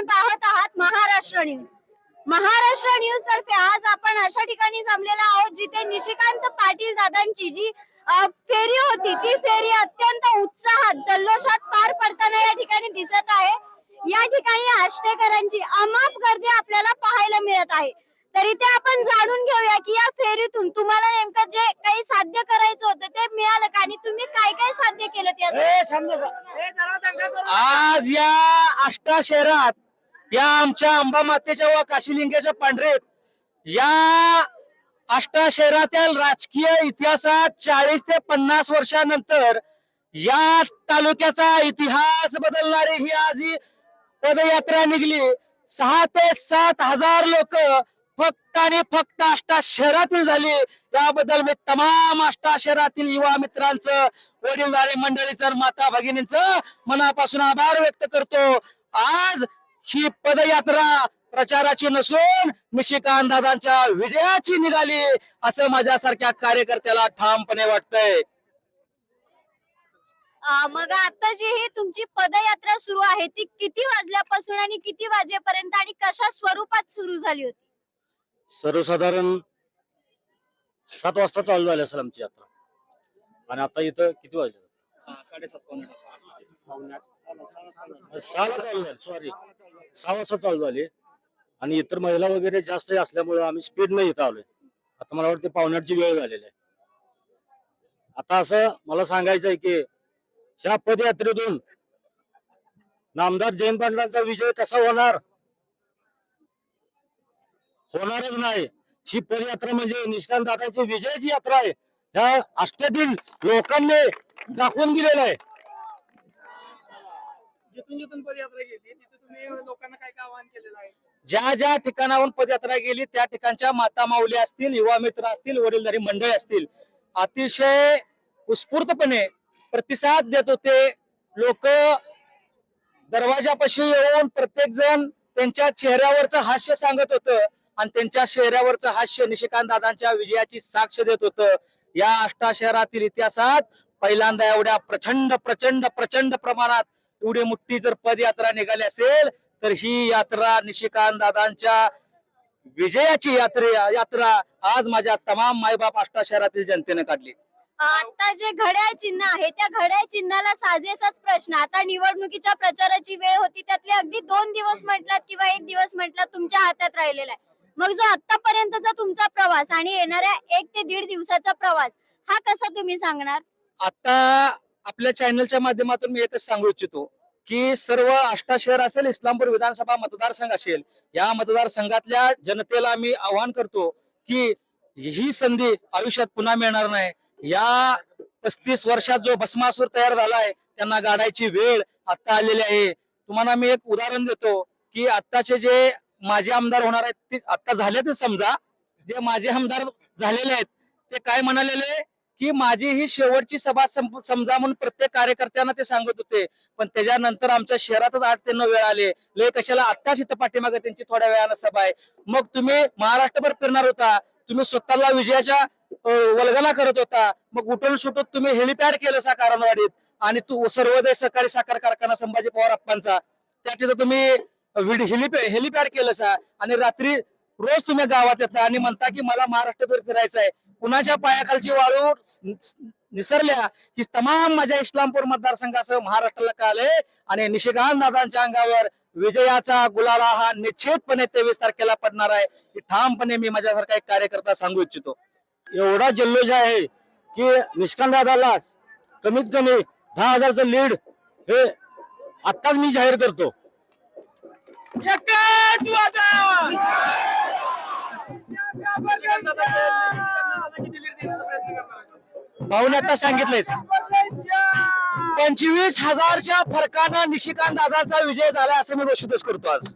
आपण पाहत आहात महाराष्ट्र न्यूज महाराष्ट्र न्यूज तर्फे आज आपण अशा ठिकाणी जमलेलो आहोत जिथे निशिकांत पाटील दादांची जी फेरी होती ती फेरी अत्यंत उत्साहात जल्लोषात पार पडताना या ठिकाणी दिसत आहे. या ठिकाणी आष्टेकरांची अमाप गर्दी आपल्याला पाहायला मिळत आहे. तर इथे आपण जाणून घेऊया की या फेरीतून तुम्हाला नेमकं जे काही साध्य करायचं होतं ते मिळालं का? आणि तुम्ही काय काय साध्य केलं आज या आष्टा शहरात या आमच्या अंबा मातेच्या व काशीलिंगाच्या पांढरेत या आष्टा शहरातील राजकीय इतिहासात चाळीस ते पन्नास वर्षानंतर या तालुक्याचा इतिहास बदलणारी ही आज ही पदयात्रा निघली. सहा ते सात हजार लोक फक्त आणि फक्त आष्टा शहरातील झाली. याबद्दल मी तमाम आष्टा शहरातील युवा मित्रांचं वडीलधारी मंडळीचं माता भगिनींचं मनापासून आभार व्यक्त करतो. आज ही पदयात्रा प्रचाराची नसून निशिकांत दादांच्या विजयाची निघाली असं माझ्यासारख्या कार्यकर्त्याला ठामपणे वाटतंय. मग आता जी ही तुमची पदयात्रा सुरू आहे ती किती वाजल्यापासून आणि किती वाजेपर्यंत आणि कशा स्वरूपात सुरू झाली होती? सर्वसाधारण सात वाजता चालू झाली असेल आमची यात्रा. आणि आता इथं किती वाजले? साडेसात सहाला चालू सॉरी सहा वाजता चालू झाले. आणि इतर महिला वगैरे जास्त असल्यामुळे आम्ही स्पीड नाही इथं आलोय. आता मला वाटते पाहुण्याची वेळ झालेली आहे. आता असं मला सांगायचं आहे की ह्या पदयात्रेतून नामदार जयंत पाटलांचा विजय कसा होणार? होणारच नाही. ही पदयात्रा म्हणजे निष्कांत दादाची विजयाची यात्रा आहे. ह्या आष्ट्यातील लोकांनी दाखवून दिलेलं आहे. जिथून जिथून पदयात्रा गेली तिथे तुम्ही लोकांना काय काय आवाहन केलेलं आहे? ज्या ज्या ठिकाणाहून पदयात्रा गेली त्या ठिकाणच्या माता माऊली असतील युवा मित्र असतील वडीलधारी मंडळी असतील अतिशय उत्स्फूर्तपणे प्रतिसाद देत होते. लोक दरवाजापाशी येऊन प्रत्येक जण त्यांच्या चेहऱ्यावरचं हास्य सांगत होतं आणि त्यांच्या चेहऱ्यावरचं हास्य निशिकांत दादांच्या विजयाची साक्ष देत होतं. या अष्टा शहरातील इतिहासात पहिल्यांदा एवढ्या प्रचंड प्रचंड प्रचंड प्रमाणात एवढी मोठी जर पदयात्रा निघाली असेल तर ही यात्रा निशिकांत दादांच्या विजयाची यात्रे यात्रा आज माझ्या तमाम मायबाप आष्टा शहरातील जनतेने काढली. आता जे घड्याळ चिन्ह आहे त्या घड्याळ चिन्हाला साजेसाच प्रश्न. आता निवडणुकीच्या प्रचाराची वेळ होती त्यातले अगदी दोन दिवस म्हटलात किंवा एक दिवस म्हटलात तुमच्या हातात राहिलेला आहे. मग जो आतापर्यंतचा तुमचा प्रवास आणि येणाऱ्या एक ते दीड दिवसाचा प्रवास हा कसा तुम्ही सांगणार? आता आपल्या चॅनलच्या माध्यमातून मी एकच सांगू इच्छितो की सर्व आष्टा शहर असेल इस्लामपूर विधानसभा मतदारसंघ असेल या मतदारसंघातल्या जनतेला मी आवाहन करतो की ही संधी आयुष्यात पुन्हा मिळणार नाही. या पस्तीस वर्षात जो भस्मासूर तयार झालाय त्यांना गाडायची वेळ आता आलेली आहे. तुम्हाला मी एक उदाहरण देतो की आत्ताचे जे माझे आमदार होणार आहेत ते आता झालेतच समजा जे माझे आमदार झालेले आहेत ते काय म्हणालेले? की माझी ही शेवटची सभा समजा म्हणून प्रत्येक कार्यकर्त्यांना ते सांगत होते. पण त्याच्यानंतर आमच्या शहरातच आठ ते नऊ वेळ आले. लय कशाला आत्ताच इथं पाठीमागे त्यांची थोड्या वेळानं सभा आहे. मग तुम्ही महाराष्ट्रभर फिरणार होता. तुम्ही स्वतःला विजयाच्या वलगला वल्गना करत होता. मग उठून सुटून तुम्ही हेलिपॅड केलं साकारणवाडीत आणि तू सर्वोदय सहकारी साखर कारखाना संभाजी पवार अप्पांचा त्या तिथं तुम्ही हेलिपॅड हेलिपॅड केलं सा आणि रात्री रोज तुम्ही गावात येता आणि म्हणता की मला महाराष्ट्रभर फिरायचं आहे कुणाच्या पायाखालची वाळू निसरल्या की तमाम माझ्या इस्लामपूर मतदारसंघासह महाराष्ट्राला कळाले. आणि निशिकांत दादांच्या अंगावर विजयाचा गुलाला हा निश्चितपणे तेवीस तारखेला पडणार आहे. ही ठामपणे मी माझ्यासारखा एक कार्यकर्ता सांगू इच्छितो. एवढा जल्लोष आहे की निष्कांत दादाला कमीत कमी दहा हजारचं लीड हे आत्ताच मी जाहीर करतो. भाऊने आता सांगितलंच पंचवीस हजारच्या फरकानं निशिकांत दादांचा विजय झाला असं मी घोषितच करतो आज.